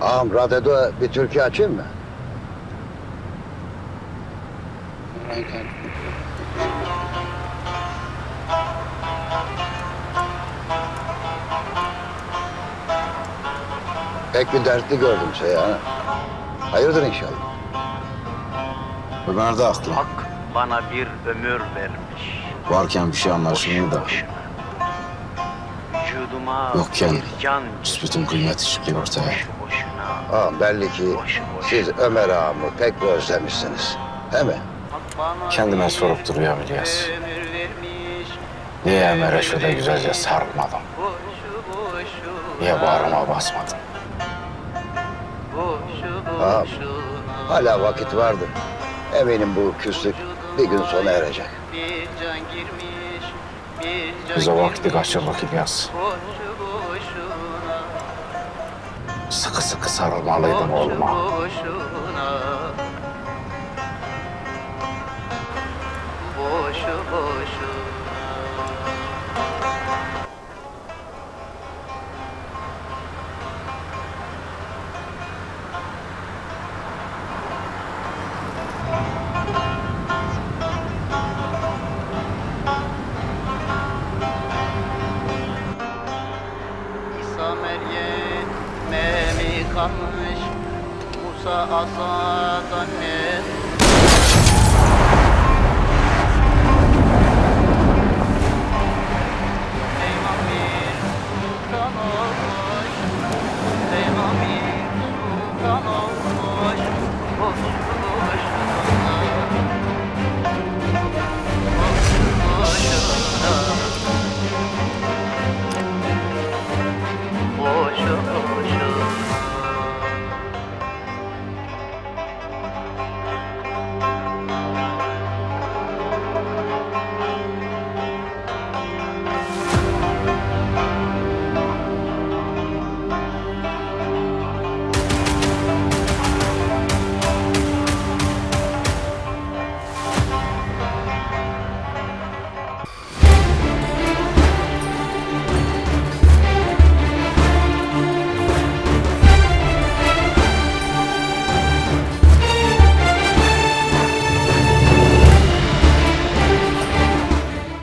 Ağam radyoda bir türkü açayım mı? Pek bir dertli gördüm seni ha. Hayırdır inşallah. Ömer de haklı. Hak bana bir ömür vermiş. Varken bir şey anlaşılmıyor da. Vücuduma Yokken bir can büsbütün kıymeti çıkıyor ortaya. Ağam belli ki siz Ömer ağamı pek özlemişsiniz. He mi? Kendime sorup duruyorum İlyas. Niye Ömer'e şöyle güzelce sarılmadım? Niye bağrıma basmadın? Boşu Ağam hala vakit vardır. Eminim bu küslük bir gün sona erecek. Bir can girmiş. Bir can Biz o vakti kaçırdık İlyas. Sıkı sıkı sarılmalıydım oğluma. kalmış Musa asadan ne? Peygamber sultan olmuş Peygamber sultan olmuş